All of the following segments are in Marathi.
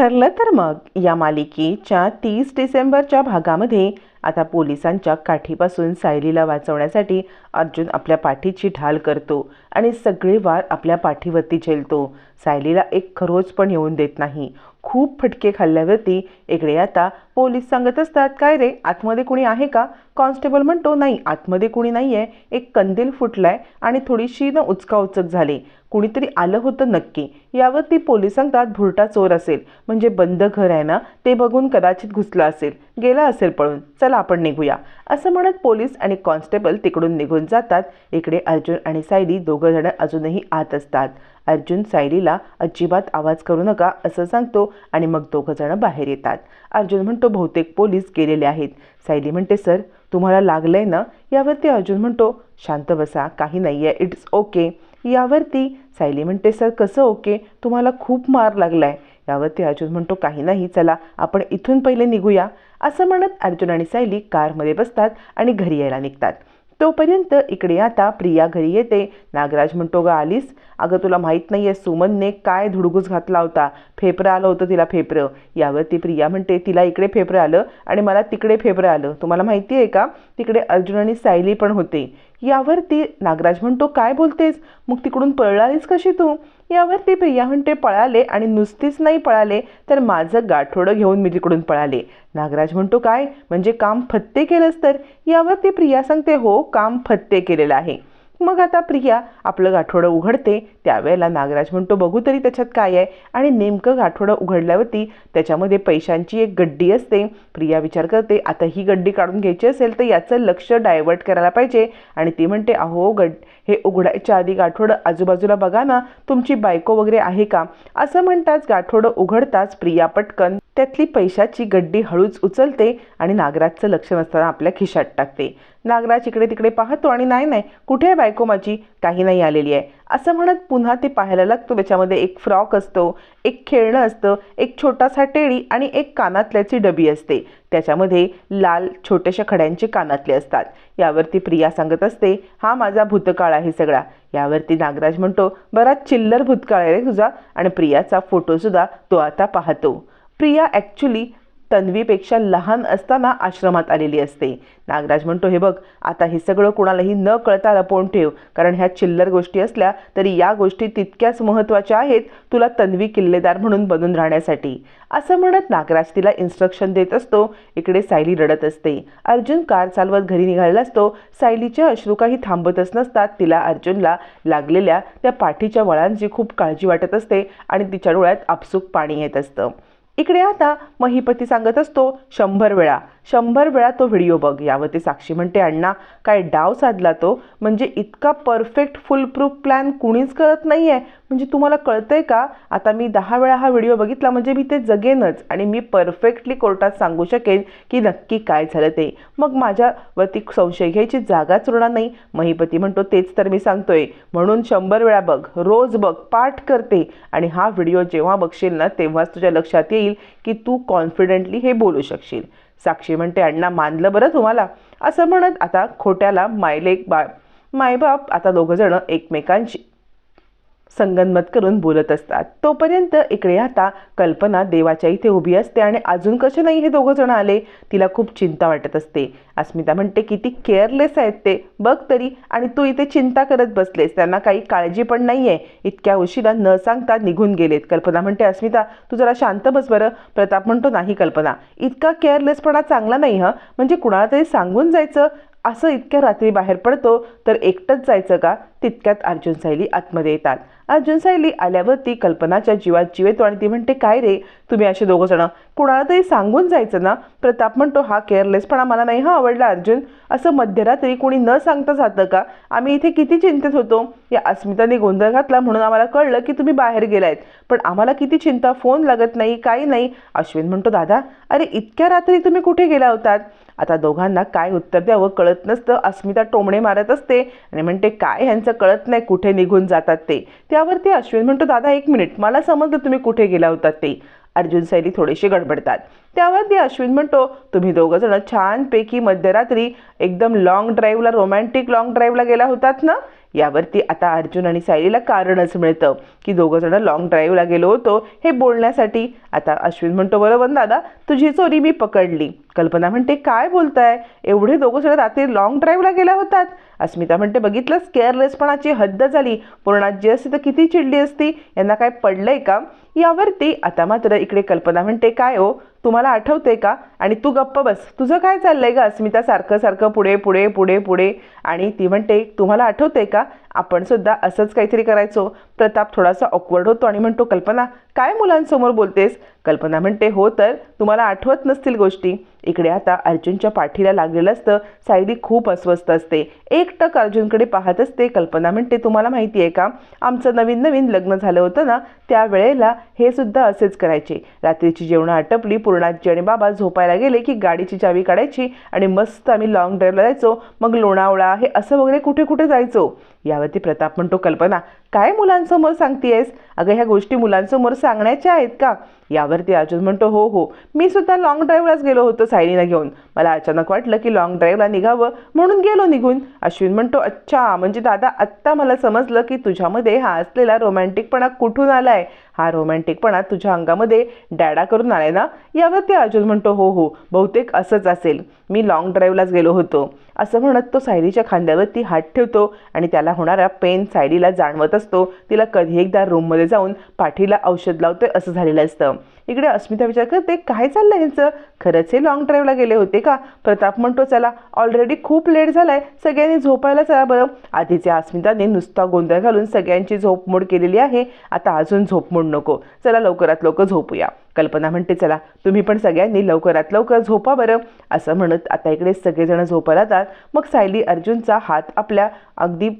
ठरलं तर मग या मालिकेच्या तीस डिसेंबरच्या भागामध्ये आता पोलिसांच्या काठीपासून सायलीला वाचवण्यासाठी अर्जुन आपल्या पाठीची ढाल करतो आणि सगळे वार आपल्या पाठीवरती झेलतो. सायलीला एक खरोच पण येऊन देत नाही. खूप फटके खाल्ल्यावरती इकडे आता पोलीस सांगत असतात काय रे आतमध्ये कुणी आहे का? कॉन्स्टेबल म्हणतो नाही आतमध्ये कुणी नाही आहे एक कंदील फुटलाय आणि थोडीशी न उचकाउचक झाली. कुणीतरी आलं होतं नक्की. यावरती पोलीस सांगतात भुरटा चोर असेल. म्हणजे बंद घर आहे ना ते बघून कदाचित घुसला असेल. गेला असेल पळून. चला आपण निघूया. असं म्हणत पोलीस आणि कॉन्स्टेबल तिकडून निघून जातात. इकडे अर्जुन आणि सायली दोघं जण अजूनही आत असतात. अर्जुन सायलीला अजिबात आवाज करू नका असं सांगतो आणि मग दोघं जण बाहेर येतात. अर्जुन म्हणतो बहुतेक पोलीस गेलेले आहेत. सायली म्हणते सर तुम्हाला लागलंय ना? यावरती अर्जुन म्हणतो शांत बसा काही नाही आहे इट्स ओके यावरती सायली म्हणते सर कसं ओके? तुम्हाला खूप मार लागलाय. यावरती अर्जुन म्हणतो काही नाही चला आपण इथून पहिले निघूया. असं म्हणत अर्जुन आणि सायली कारमध्ये बसतात आणि घरी यायला निघतात. तोपर्यंत इकडे आता प्रिया घरी येते. नागराज म्हणतो ग आलीस? अगं तुला माहीत नाही आहे सुमनने काय धुडगूस घातला होता. फेफरं आलं होतं तिला फेफरं. यावरती प्रिया म्हणते तिला इकडे फेफरं आलं आणि मला तिकडे फेफरं आलं. तुम्हाला माहिती आहे का? तिकडे अर्जुन आणि सायली पण होते. यावरती नागराज म्हणतो काय बोलतेस? मग तिकडून पळालीस कशी तू? यावरती प्रिया म्हणते पळाले आणि नुसतीच नाही पळाले तर माझं गाठोडं घेऊन मी तिकडून पळाले. नागराज म्हणतो काय? म्हणजे काम फत्ते केलंस तर? यावरती प्रिया सांगते हो काम फत्ते केलेलं आहे. मग आता प्रिया आपलं गाठोडं उघडते. त्यावेळेला नागराज म्हणतो बघू तरी त्याच्यात काय आहे. आणि नेमकं गाठोडं उघडल्यावरती त्याच्यामध्ये पैशांची एक गड्डी असते. प्रिया विचार करते आता ही गड्डी काढून घ्यायची असेल तर याचं लक्ष डायवर्ट करायला पाहिजे. आणि ती म्हणते अहो गड हे उघडायच्या आधी गाठोडं आजूबाजूला बघा ना तुमची बायको वगैरे आहे का? असं म्हणताच गाठोडं उघडताच प्रिया पटकन त्यातली पैशाची गड्डी हळूच उचलते आणि नागराजचं लक्ष नसताना आपल्या खिशात टाकते. नागराज इकडे तिकडे पाहतो आणि नाही नाही कुठे आहे बायको माझी? काही नाही आलेली आहे. असं म्हणत पुन्हा ते पाहायला लागतो. त्याच्यामध्ये एक फ्रॉक असतो एक खेळणं असतं एक छोटासा टेळी आणि एक कानातल्याची डबी असते. त्याच्यामध्ये लाल छोट्याशा खड्यांचे कानातले असतात. यावरती प्रिया सांगत असते हा माझा भूतकाळ आहे सगळा. यावरती नागराज म्हणतो बराच चिल्लर भूतकाळ आहे रे तुझा. आणि प्रियाचा फोटोसुद्धा तो आता पाहतो. प्रिया ॲक्च्युली तन्वीपेक्षा लहान असताना आश्रमात आलेली असते. नागराज म्हणतो हे बघ आता हे सगळं कोणालाही न कळता लपवून ठेव कारण ह्या चिल्लर गोष्टी असल्या तरी या गोष्टी तितक्याच महत्त्वाच्या आहेत तुला तन्वी किल्लेदार म्हणून बनून राहण्यासाठी. असं म्हणत नागराज तिला इन्स्ट्रक्शन देत असतो. इकडे सायली रडत असते. अर्जुन कार चालवत घरी निघालेला असतो. सायलीच्या अश्रू काही थांबतच नसतात. तिला अर्जुनला लागलेल्या त्या पाठीच्या वळांची खूप काळजी वाटत असते आणि तिच्या डोळ्यात आपसूक पाणी येत असतं. इकडे आता महिपती सांगत असतो शंभर वेळा. शंभर वेळा तो व्हिडिओ बघ यावरती साक्षी म्हणते अण्णा काय डाव साधला तो? म्हणजे इतका परफेक्ट फुल प्रूफ प्लॅन कुणीच करत नाही आहे म्हणजे तुम्हाला कळतंय का? आता मी दहा वेळा हा व्हिडिओ बघितला म्हणजे मी ते जगेनच आणि मी परफेक्टली कोर्टात सांगू शकेन की नक्की काय झालं ते. मग माझ्यावरती संशय घ्यायची जागाच उरणार नाही. महिपती म्हणतो तेच तर मी सांगतोय. म्हणून शंभर वेळा बघ रोज बघ पाठ करते. आणि हा व्हिडिओ जेव्हा बघशील ना तेव्हाच तुझ्या लक्षात येईल की तू कॉन्फिडेंटली हे बोलू शकशील. साक्षी म्हणते अण्णा मानलं बरं तुम्हाला? असं म्हणत आता खोट्याला मायलेक बा मायबाप आता दोघंजणं एकमेकांशी संगनमत करून बोलत असतात. तोपर्यंत इकडे आता कल्पना देवाच्या इथे उभी असते आणि अजून कसे नाही हे दोघं जण आले तिला खूप चिंता वाटत असते. अस्मिता म्हणते किती केअरलेस आहेत ते. बघ तरी. आणि तू इथे चिंता करत बसलेस. त्यांना काही काळजी पण नाही आहे इतक्या उशीला न सांगता निघून गेलेत. कल्पना म्हणते अस्मिता तू जरा शांत बस बरं. प्रताप म्हणतो नाही कल्पना. इतका केअरलेसपणा चांगला नाही हं. म्हणजे कुणाला तरी सांगून जायचं. असं इतक्या रात्री बाहेर पडतो तर एकटंच जायचं का? तितक्यात अर्जुन सायली आतमध्ये येतात. अर्जुन सायली आल्यावरती कल्पनाच्या जीवात जीव येतो आणि ती म्हणते काय रे? तुम्ही असे दोघं जण? कुणाला तरी सांगून जायचं ना? प्रताप म्हणतो हा केअरलेसपणा मला नाही हा आवडला अर्जुन. असं मध्यरात्री कोणी न सांगता जातं का? आम्ही इथे किती चिंतेत होतो. या अस्मिताने गोंधळ घातला म्हणून आम्हाला कळलं की तुम्ही बाहेर गेलायत. पण आम्हाला किती चिंता फोन लागत नाही काही नाही. अश्विन म्हणतो दादा अरे इतक्या रात्री तुम्ही कुठे गेला होतात? आता दोघांना काय उत्तर द्यावं कळत नसतं. अस्मिता टोमणे मारत असते आणि म्हणते काय ह्यांचं कळत नाही कुठे निघून जातात ते? त्यावरती अश्विन म्हणतो दादा एक मिनिट. मला समजलं तुम्ही कुठे गेला होतात ते. अर्जुन सैली थोडेसे गडबडतात. त्यावरती अश्विन म्हणतो तुम्ही दोघं जण छानपैकी मध्यरात्री एकदम लॉंग ड्राईव्हला रोमॅन्टिक लॉंग ड्राईव्हला गेला होतात ना? यावरती आता अर्जुन आणि सायलीला कारणच मिळतं की दोघंजण लाँग लॉंग ड्राईव्हला गेलो होतो हे बोलण्यासाठी. आता अश्विन म्हणतो बरोबर दादा तुझी चोरी मी पकडली. कल्पना म्हणते काय बोलताय? एवढे दोघंजण रात्री लॉंग ड्राईव्हला गेल्या होतात. अस्मिता म्हणते बघितलंस केअरलेसपणाची हद्द झाली. पूर्णाजी असती तर किती चिडली असती? यांना काय पडलंय का? यावरती आता मात्र इकडे कल्पना म्हणते काय हो? तुम्हाला आठवते का? आणि तू गप्प बस. तुझं काय चाललंय का अस्मिता सारखं सारखं पुढे पुढे पुढे पुढे. आणि ती म्हणते तुम्हाला आठवते का? आपण सुद्धा असंच काहीतरी करायचो. प्रताप थोडासा ऑकवर्ड होतो आणि म्हणतो कल्पना काय मुलांसमोर बोलतेस? कल्पना म्हणते हो तर तुम्हाला आठवत नसतील गोष्टी? इकडे आता अर्जुनच्या पाठीला लागलेलं असतं. सायली खूप अस्वस्थ असते. एकटक अर्जुनकडे पाहत असते. कल्पना म्हणते तुम्हाला माहिती आहे का? आमचं नवीन नवीन लग्न झालं होतं ना त्यावेळेला हे सुद्धा असेच करायचे. रात्रीची जेवणं आटपली. पूर्णाजी आणि बाबा झोपायला गेले की गाडीची चावी काढायची आणि मस्त आम्ही लॉंग ड्राईव्हला जायचो. मग लोणावळा हे असं वगैरे कुठे कुठे जायचो? यावरती प्रताप म्हणतो कल्पना काय मुलांसमोर सांगतेयस? अगं ह्या गोष्टी मुलांसमोर सांगण्याच्या आहेत का? यावरती अर्जुन म्हणतो हो हो. मी सुद्धा लॉंग ड्राईव्हलाच गेलो होतो सायलीला घेऊन. मला अचानक वाटलं की लॉंग ड्राईव्हला निघावं म्हणून गेलो निघून. अश्विन म्हणतो अच्छा म्हणजे दादा आत्ता मला समजलं की तुझ्यामध्ये हा असलेला रोमॅन्टिकपणा कुठून आलाय? हा रोमॅन्टिकपणा तुझ्या अंगामध्ये डॅडा करून आलाय ना यावरती अर्जुन म्हणतो हो हो बहुतेक असंच असेल. मी लॉंग ड्राईव्हलाच गेलो होतो. असं म्हणत तो सायलीच्या खांद्यावरती हात ठेवतो आणि त्याला होणारा पेन सायलीला जाणवत असतो. तिला कधी एकदा रूममध्ये जाऊन पाठीला औषध लावतोय असं झालेलं असतं. इकडे अस्मिता विचार करते काय चाललं ह्यांचं? खरंच हे लॉंग ड्राईव्हला गेले होते का? प्रताप म्हणतो चला ऑलरेडी खूप लेट झालाय. सगळ्यांनी झोपायला चला बरं. आधीच्या अस्मिताने नुसता गोंधळ घालून सगळ्यांची झोपमोड केलेली आहे. आता अजून झोपमोड नको. चला लवकरात लवकर झोपूया. कल्पना म्हणते चला तुम्ही पण सगळ्यांनी लवकरात लवकर झोपा बरं. असं म्हणत आता इकडे सगळेजण झोपायला जातात मग सायली अर्जुनचा हात आपल्या अगदी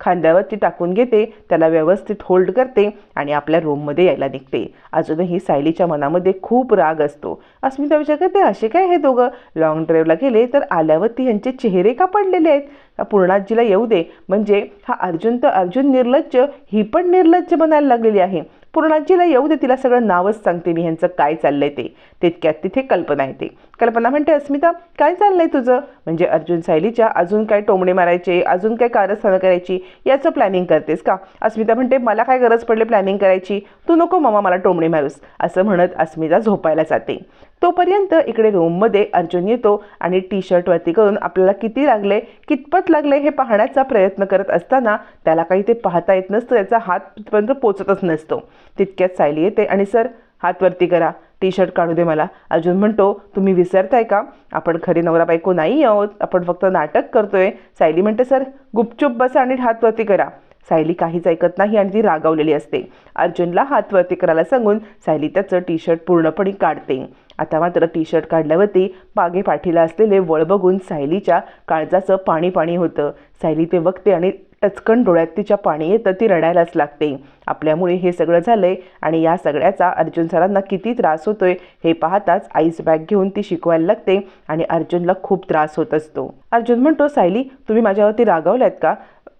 खांद्यावरती टाकून घेते. त्याला व्यवस्थित होल्ड करते आणि आपल्या रूममध्ये यायला निघते. अजूनही सायलीच्या मनामध्ये खूप राग असतो. अस्मिता विचार करते असे काय हे दोघं? लॉंग ड्राईव्हला गेले तर आल्यावरती यांचे चेहरे का पडलेले आहेत? पूर्णाजीला येऊ दे? म्हणजे हा अर्जुन तर अर्जुन निर्लज्ज ही पण निर्लज्ज बनायला लागलेली आहे. पूर्णाजीला येऊ दे तिला सगळं नावच सांगते मी ह्यांचं काय चाललंय ते. तितक्यात तिथे कल्पना येते. कल्पना म्हणते अस्मिता काय चाललंय तुझं? म्हणजे अर्जुन सायलीच्या अजून काय टोमणे मारायचे अजून काय कारस्थानं करायची याचं प्लॅनिंग करतेस का? अस्मिता म्हणते मला काय गरज पडली प्लॅनिंग करायची? तू नको मामा मला टोमणे मारूस असं म्हणत अस्मिता झोपायला जाते. तोपर्यंत इकडे रूममध्ये अर्जुन येतो आणि टी शर्टवरती करून आपल्याला किती लागले कितपत लागले हे पाहण्याचा प्रयत्न करत असताना त्याला काही ते पाहता येत नसतं त्याचा हात तिथपर्यंत पोचतच नसतो. तितक्यात सायली येते आणि सर हातवरती करा टी शर्ट काढू दे मला. अर्जुन म्हणतो तुम्ही विसरताय का? आपण खरी नवरा बायको नाही आहोत आपण फक्त नाटक करतोय. सायली म्हणते सर गुपचूप बसा आणि हातवरती करा. सायली काहीच ऐकत नाही आणि ती रागावलेली असते. अर्जुनला हातवरती करायला सांगून सायली त्याचं टी शर्ट पूर्णपणे काढते. आता मात्र टी शर्ट काढल्यावरती मागे पाठीला असलेले वळ बघून सायलीच्या काळजाचं पाणी पाणी होतं. सायली ते बघते आणि टचकन डोळ्यात तिच्या पाणी येतं ती रडायलाच लागते. आपल्यामुळे हे सगळं झालंय आणि या सगळ्याचा अर्जुन सरांना किती त्रास होतोय हे पाहताच आईस बॅग घेऊन ती शिकवायला लागते आणि अर्जुनला खूप त्रास होत असतो. अर्जुन म्हणतो सायली तुम्ही माझ्यावरती रागावल्यात का?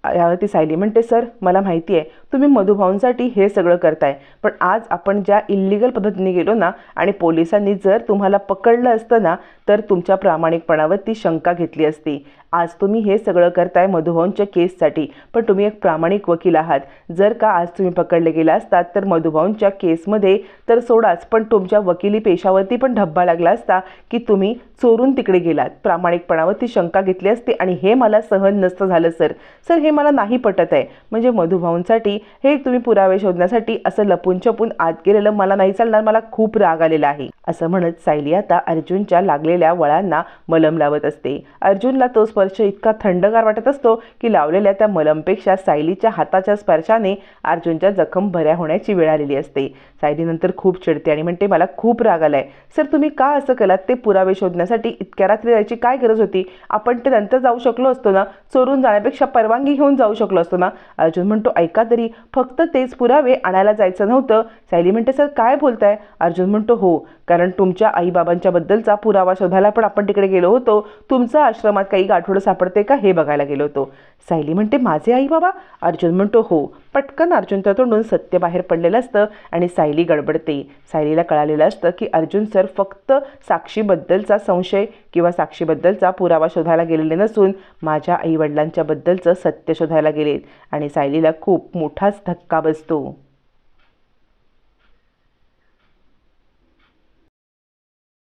यावरती सायली म्हणते सर मला माहिती आहे तुम्ही मधुभाऊंसाठी हे सगळं करताय पण आज आपण ज्या इल्लिगल पद्धतीने गेलो ना आणि पोलिसांनी जर तुम्हाला पकडलं असतं ना तर तुमच्या प्रामाणिकपणावर ती शंका घेतली असती. आज तुम्ही हे सगळं करताय मधुभाऊंच्या केससाठी पण तुम्ही एक प्रामाणिक वकील आहात. जर का आज तुम्ही पकडले गेला असतात तर मधुभाऊंच्या केसमध्ये तर सोडाच पण तुमच्या वकिली पेशावरती पण ढब्बा लागला असता की तुम्ही चोरून तिकडे गेलात. प्रामाणिकपणावरती शंका घेतली असती आणि हे मला सहन नसतं झालं सर. सर हे मला नाही पटत आहे. म्हणजे मधुभाऊंसाठी हे तुम्ही पुरावे शोधण्यासाठी असं लपून छपून आत गेलेलं मला नाही चालणार मला खूप राग आलेला आहे. असं म्हणत सायली आता अर्जुनच्या लागलेल्या वळांना मलम लावत असते. अर्जुनला तो स्पर्श इतका थंडगार वाटत असतो की लावलेल्या त्या मलमपेक्षा सायलीच्या हाताच्या स्पर्शाने अर्जुनच्या जखम बऱ्या होण्याची वेळ आलेली असते. सायली नंतर खूप चिडते आणि म्हणते मला खूप राग आलाय. सर तुम्ही का असं केलात? ते पुरावे शोधण्यासाठी इतक्या रात्री जायची काय गरज होती? आपण ते नंतर जाऊ शकलो असतो ना? चोरून जाण्यापेक्षा परवानगी घेऊन जाऊ शकलो असतो ना? अर्जुन म्हणतो ऐका तरी फक्त तेच पुरावे आणायला जायचं नव्हतं. सायली म्हणते सर काय बोलताय? अर्जुन म्हणतो हो कारण तुमच्या आईबाबांच्या बद्दलचा पुरावा शोधायला पण आपण तिकडे गेलो होतो. तुमचा आश्रमात काही गाठोडं सापडते का हे बघायला गेलो होतो. सायली म्हणते माझे आई बाबा अर्जुन म्हणतो हो. पटकन अर्जुनच्या तोंडून सत्य बाहेर पडलेलं असतं आणि सायली गडबडते. सायलीला कळालेलं असतं की अर्जुन सर फक्त साक्षीबद्दलचा संशय किंवा साक्षीबद्दलचा पुरावा शोधायला गेलेले नसून माझ्या आईवडिलांच्याबद्दलचं सत्य सत्य शोधायला गेलेत आणि सायलीला खूप मोठाच धक्का बसतो.